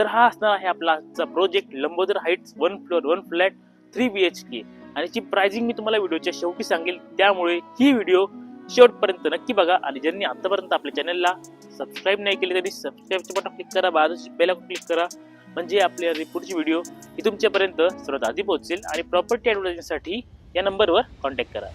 तर हा असणार आहे आपला आजचा project Lambodar heights one floor one flat three B H K आणि ची प्राइसिंग मी तुम्हाला व्हिडिओच्या शेवटी सांगेल. त्यामुळे ही व्हिडिओ शेवटपर्यंत नक्की बघा. आणि ज्यांनी आतापर्यंत आपल्या चॅनलला सबस्क्राईब नाही केले तरी सबस्क्राईबचे बटन क्लिक करा. बाजूची बेल क्लिक करा. म्हणजे आपल्या पुढची व्हिडिओ ही तुमच्यापर्यंत सर्वात आधी पोहोचेल. आणि प्रॉपर्टी ॲडव्हर्टायझिंगसाठी या नंबरवर कॉन्टॅक्ट करा.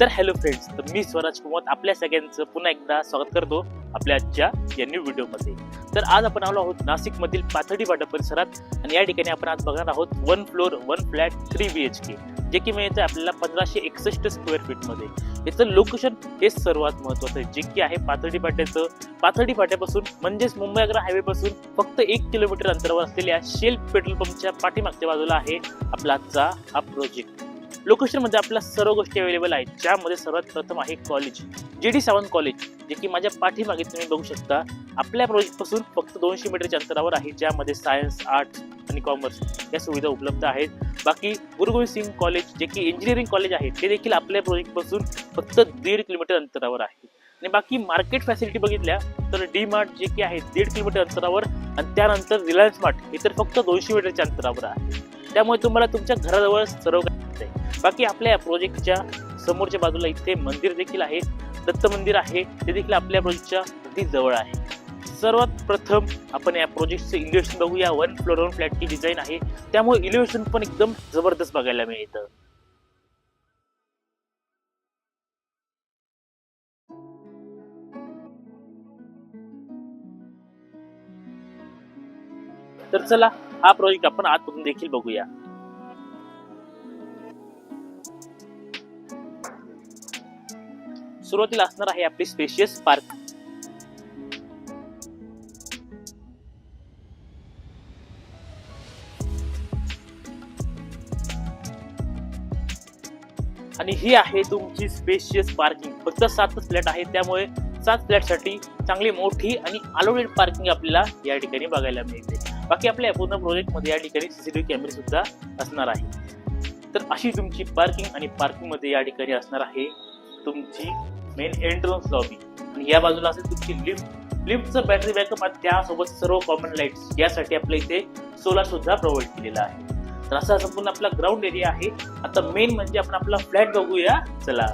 तर हॅलो फ्रेंड्स तर मी स्वराज कुमार आपल्या सगळ्यांचं पुन्हा एकदा स्वागत करतो आपल्या आजच्या या न्यू व्हिडिओमध्ये तर आज आपण आलो आहोत नाशिकमधील पाथडी वाडा परिसरात आणि या ठिकाणी आपण आज बघणार आहोत one floor one flat three B H K जे की मिळतं आपल्याला पंधराशे एकसष्ट स्क्वेअर फीटमध्ये याचं लोकेशन हे सर्वात महत्वाचं आहे जे की आहे पाथडी फाट्याचं पाथर्डी फाट्यापासून म्हणजेच मुंबई आग्रा हायवेपासून फक्त एक किलोमीटर अंतरावर असलेल्या शेल पेट्रोल पंपच्या पाठीमागच्या बाजूला आहे आपला आजचा हा प्रोजेक्ट लोकेशनमध्ये आपल्या सर्व गोष्टी अवेलेबल आहेत. ज्यामध्ये सर्वात प्रथम आहे कॉलेज जे डी सावंत कॉलेज जे की माझ्या पाठीमागे तुम्ही बघू शकता. आपल्या प्रोजेक्टपासून फक्त दोनशे मीटरच्या अंतरावर आहे ज्यामध्ये सायन्स आर्ट्स आणि कॉमर्स या सुविधा उपलब्ध आहेत. बाकी गुरु गोविंद सिंग कॉलेज जे की इंजिनिअरिंग कॉलेज आहे ते देखील आपल्या प्रोजेक्टपासून फक्त दीड किलोमीटर अंतरावर आहे. आणि बाकी मार्केट फॅसिलिटी बघितल्या तर डी मार्ट जे की आहे दीड किलोमीटर अंतरावर आणि त्यानंतर रिलायन्स मार्ट हे तर फक्त दोनशे मीटरच्या अंतरावर आहे. त्यामुळे तुम्हाला तुमच्या घराजवळ सर्व काही बाकी आपल्या या प्रोजेक्टच्या समोरच्या बाजूला इथे मंदिर देखील आहे दत्त मंदिर आहे ते देखील आपल्या प्रोजेक्टच्या अगदी जवळ आहे. सर्वात प्रथम आपण या प्रोजेक्टचं इलिव्हेशन बघूया वन फ्लोर वन फ्लॅटची डिझाईन आहे. त्यामुळे इलिव्हेशन पण एकदम जबरदस्त बघायला मिळतं. तर चला हा प्रोजेक्ट आपण आतमधून देखील बघूया. सुरुवातीला असणार आहे आपली स्पेशियस पार्क. आणि ही आहे तुमची स्पेशियस पार्किंग. फक्त सातच फ्लॅट आहे त्यामुळे सात फ्लॅटसाठी चांगली मोठी आणि अलोडेड पार्किंग आपल्याला या ठिकाणी बघायला मिळते. बाकी आपल्या पूर्ण प्रोजेक्टमध्ये या ठिकाणी सीसीटीव्ही कॅमेरे सुद्धा असणार आहे. तर अशी तुमची पार्किंग आणि पार्किंगमध्ये या ठिकाणी असणार आहे तुमची मेन एंट्रन्स लॉबी आणि या बाजूला असेल तुमची लिफ्ट. लिफ्टचं बॅटरी बॅकअप आणि त्यासोबत सर्व कॉमन लाईट्स यासाठी आपल्या इथे सोलार सुद्धा प्रोव्हाइड केलेला आहे. तर असा संपूर्ण आपला ग्राउंड एरिया आहे. आता मेन म्हणजे आपण आपला फ्लॅट बघूया. चला.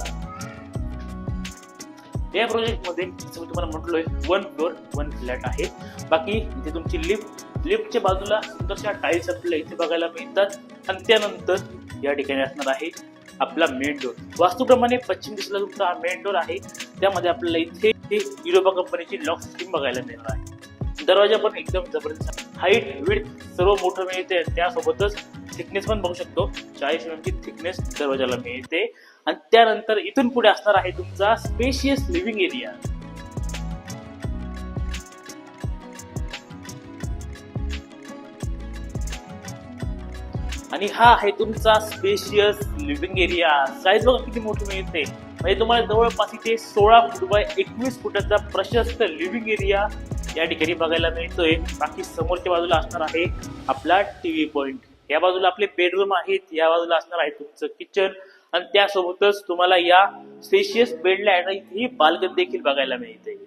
या प्रोजेक्टमध्ये जसं मी तुम्हाला म्हटलोय वन फ्लोअर वन फ्लॅट आहे. बाकी इथे तुमची लिफ्ट लिफ्टच्या बाजूला सुंदरशा टाईल्स आपल्याला इथे बघायला मिळतात. आणि त्यानंतर या ठिकाणी असणार आहे आपला मेन डोर वास्तूप्रमाणे पश्चिम दिशेला तुमचा हा मेन डोर आहे त्यामध्ये आपल्याला इथे युरोपा कंपनीची लॉक सिस्टीम बघायला मिळणार आहे. दरवाजा पण एकदम जबरदस्त हाईट विड्थ सर्व मोठं मिळते. त्यासोबतच थिकनेस पण बघू शकतो. चाळीस एम ची थिकनेस दरवाजाला मिळते. आणि त्यानंतर इथून पुढे असणार आहे तुमचा स्पेशियस लिव्हिंग एरिया आणि हा आहे तुमचा स्पेशियस लिव्हिंग एरिया साईज बघा किती मोठी मिळते. म्हणजे तुम्हाला जवळपास इथे सोळा फूट बाय एकवीस फुटाचा प्रशस्त लिव्हिंग एरिया या ठिकाणी बघायला मिळतोय. बाकी समोरच्या बाजूला असणार आहे आपला टीव्ही पॉइंट या बाजूला आपले बेडरूम आहेत या बाजूला असणार आहे तुमचं किचन आणि त्यासोबतच तुम्हाला या स्पेशियस बेडला ही बाल्कनी देखील बघायला मिळते.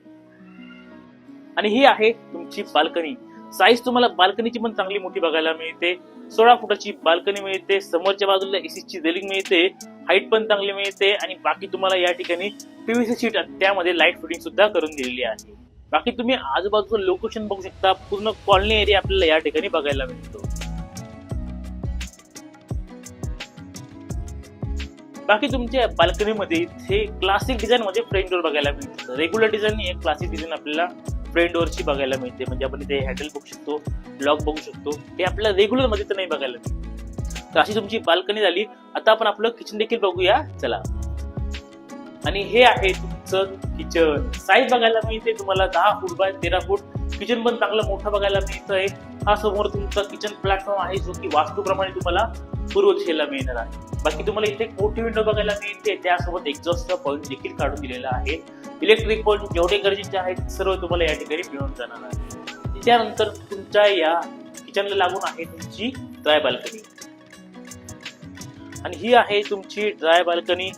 आणि ही आहे तुमची बाल्कनी साईज तुम्हाला बाल्कनीची पण चांगली मोठी बघायला मिळते. सोळा फुटाची बाल्कनी मिळते समोरच्या बाजूला एसीची रेलिंग मिळते हाईट पण चांगली मिळते आणि बाकी तुम्हाला या ठिकाणी पीव्हीसी शीट त्यामध्ये लाइट फिटिंग सुद्धा करून दिलेली आहे. बाकी तुम्ही आजूबाजूचं लोकेशन बघू शकता पूर्ण कॉलनी एरिया आपल्याला या ठिकाणी बघायला मिळतो. बाकी तुमच्या बाल्कनीमध्ये इथे क्लासिक डिझाईन मध्ये फ्रेंट डोर बघायला मिळतं. रेग्युलर डिझाईन एक क्लासिक डिझाईन आपल्याला फ्रेंट डोअरची बघायला मिळते. म्हणजे आपण इथे हँडल बघू शकतो लॉक बघू शकतो. हे आपल्याला रेग्युलरमध्ये तर नाही बघायला मिळत. तर अशी तुमची बाल्कनी झाली. आता आपण आपलं किचन देखील बघूया. चला. आणि हे आहे तुमचं किचन साईज बघायला मिळते तुम्हाला. दहा फूट बाय तेरा फूट किचन पण चांगलं मोठं बघायला मिळतंय. हा समोर तुमचा किचन प्लॅटफॉर्म आहे जो की वास्तूप्रमाणे तुम्हाला पूर्व दिशेला मिळणार आहे. बाकी तुम्हाला इथे एक मोठी विंडो बघायला मिळते त्यासोबत एक्झॉस्टचा पॉईंट देखील काढून दिलेला आहे. इलेक्ट्रिक पॉईंट जेवढे गरजेचे आहेत सर्व तुम्हाला या ठिकाणी मिळून जाणार आहे. त्यानंतर तुमच्या या किचनला लागून आहे तुमची ड्राय बाल्कनी आणि ही आहे तुमची ड्राय बाल्कनी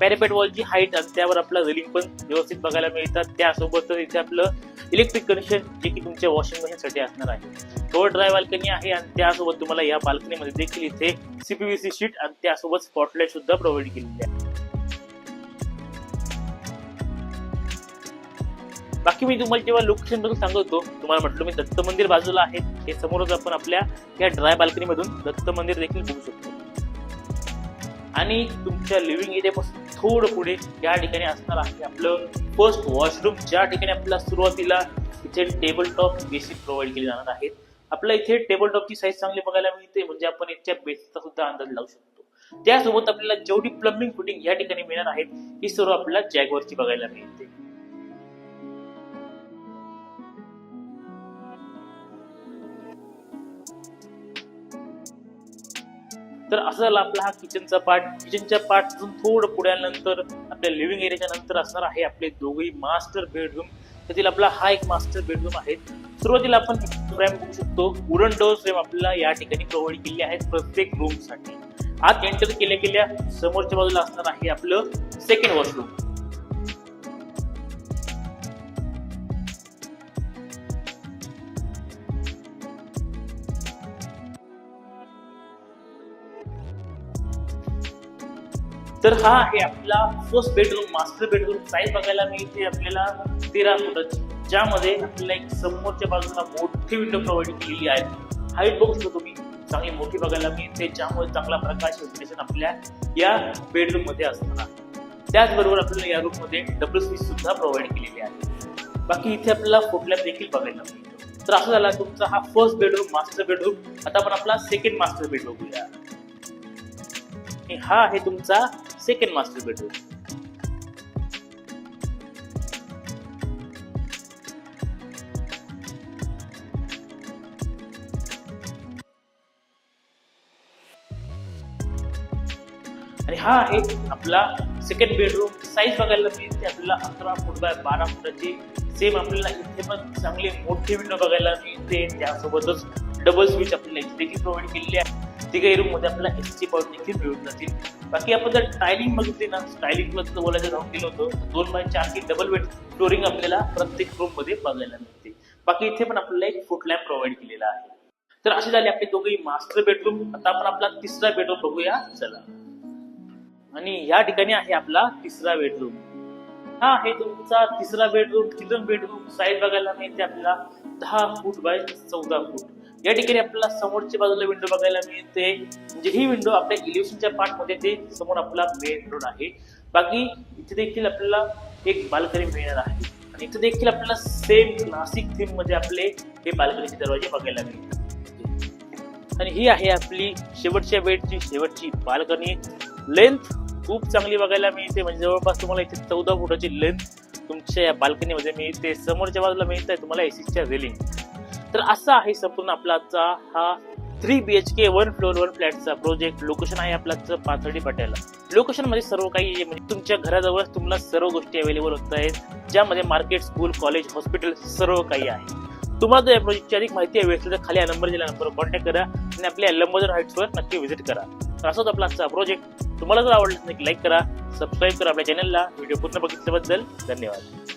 पॅरेपेट वॉलची हाईट आणि त्यावर आपला रेलिंग पण व्यवस्थित बघायला मिळतात. त्यासोबतच इथे आपलं इलेक्ट्रिक कनेक्शन जे की तुमच्या वॉशिंग मशीनसाठी असणार आहे. तो ड्राय बाल्कनी आहे आणि त्यासोबत तुम्हाला या बाल्कनीमध्ये देखील इथे सीपीव्हीसी शीट आणि त्यासोबत स्पॉटलाईट सुद्धा प्रोव्हाइड केलेली आहे. बाकी मी तुम्हाला जेव्हा लोकेशनबद्दल सांगत होतो तुम्हाला म्हटलं मी दत्त मंदिर बाजूला आहे. हे समोरच आपण आपल्या या ड्राय बाल्कनीमधून दत्त मंदिर देखील बघू शकतो. आणि तुमच्या लिव्हिंग एरियापासून थोडं पुढे या ठिकाणी असणार आहे आपलं फर्स्ट वॉशरूम ज्या ठिकाणी आपल्याला सुरुवातीला इथे टेबल टॉप बेसिक प्रोव्हाइड केले जाणार आहेत. आपल्या इथे टेबल टॉपची साईज चांगली बघायला मिळते म्हणजे आपण इथच्या बेसचा सुद्धा अंदाज लावू शकतो. त्यासोबत आपल्याला जेवढी प्लंबिंग फिटिंग या ठिकाणी मिळणार आहेत ही सर्व आपल्याला जॅगवरची बघायला मिळते. तर असं झालं आपला हा किचनचा पार्ट किचनच्या पार्टपासून थोडं पुढे आल्यानंतर आपल्या लिव्हिंग एरियाच्या नंतर असणार आहे आपले दोघेही मास्टर बेडरूम त्यातील आपला हा एक मास्टर बेडरूम आहे. सुरुवातीला आपण फ्रेम बघू शकतो. वुडन डोअर फ्रेम आपल्याला या ठिकाणी प्रोव्हाइड केली आहेत प्रत्येक रूमसाठी आज आत एंटर केल्या केल्या समोरच्या बाजूला असणार आहे आपलं सेकंड वॉशरूम तर हा आहे आपला first bedroom master bedroom size बघायला मिळते आपल्याला तेरा फुटाची. ज्यामध्ये आपल्याला एक समोरच्या बाजूला मोठी विंडो प्रोव्हाइड केलेली आहे. हाईट बघू शकतो तुम्ही चांगली मोठी बघायला मिळते ज्यामुळे चांगला प्रकाश व्हेंटिलेशन आपल्या या बेडरूममध्ये असणार आहे. त्याचबरोबर आपल्याला या रूममध्ये डबल स्विच सुद्धा प्रोव्हाइड केलेली आहे. बाकी इथे आपल्याला फोटलॅप देखील बघायला मिळतो. तर असं झाला तुमचा हा फर्स्ट बेडरूम मास्टर बेडरूम आता आपण आपला सेकंड मास्टर बेडरूम घेऊया हा आहे तुमचा सेकंड मास्टर बेडरूम आणि हा आहे आपला सेकंड बेडरूम साईज बघायला मिळते. आपल्याला अकरा फूट बाय बारा फुटाची. सेम आपल्याला इथे पण चांगली मोठी विंडो बघायला मिळते. त्यासोबतच डबल स्विच आपल्याला इथे देखील प्रोव्हाइड केलेली आहे. तिघही रूममध्ये आपल्याला एस सी पॉईंट देखील मिळून जातील. बाकी आपण जर टायलिंग बघितली ना स्टायलिंगबद्दल बोलायचं राहून गेलो होतो दोन बाय चार की डबल बेड फ्लोरिंग आपल्याला प्रत्येक रूममध्ये बघायला मिळते बाकी इथे पण आपल्याला एक फुट लॅम्प प्रोव्हाइड केलेला आहे. तर असे झाले आपले दोघेही मास्टर बेडरूम आता आपण आपला तिसरा बेडरूम बघूया. चला. आणि या ठिकाणी आहे आपला तिसरा बेडरूम हा आहे तुमचा तिसरा बेडरूम चिल्ड्रन बेडरूम साईज बघायला मिळते आपल्याला दहा फूट बाय चौदा फूट या ठिकाणी आपल्याला समोरच्या बाजूला विंडो बघायला मिळते. म्हणजे ही विंडो आपल्या इलेक्शनच्या पार्टमध्ये ते समोर आपला मेन रोड आहे. बाकी इथे देखील आपल्याला एक बाल्कनी मिळणार आहे. आणि इथे देखील आपल्याला सेम नाशिक थीममध्ये आपले हे बाल्कनीचे दरवाजे बघायला मिळतात. आणि ही आहे आपली शेवटच्या बेडची शेवटची बाल्कनी. लेंथ खूप चांगली बघायला मिळते. म्हणजे जवळपास तुम्हाला इथे चौदा फुटाची लेंथ तुमच्या या बाल्कनीमध्ये मिळते. समोरच्या बाजूला मिळत आहे तुम्हाला एसीच्या रेलिंग तर असा आहे संपूर्ण आपला आजचा हा three B H K one floor one फ्लॅटचा project location आहे आपला पाथर्डी पट्याला लोकेशनमध्ये सर्व काही आहे, म्हणजे तुमच्या घराजवळ तुम्हाला सर्व गोष्टी अवेलेबल होत आहेत. ज्यामध्ये मार्केट स्कूल कॉलेज हॉस्पिटल सर्व काही आहे. तुम्हाला जर या प्रोजेक्टची अधिक माहिती हवी असेल तर खाली या नंबर दिला नंबर कॉन्टॅक्ट करा आणि आपल्या लंबोदर हाईट्सवर नक्की व्हिजिट करा. तर असाच आपला आजचा प्रोजेक्ट तुम्हाला जर आवडला नक्की लाईक करा सबस्क्राईब करा आपल्या चॅनलला व्हिडिओ पूर्ण बघितल्याबद्दल धन्यवाद.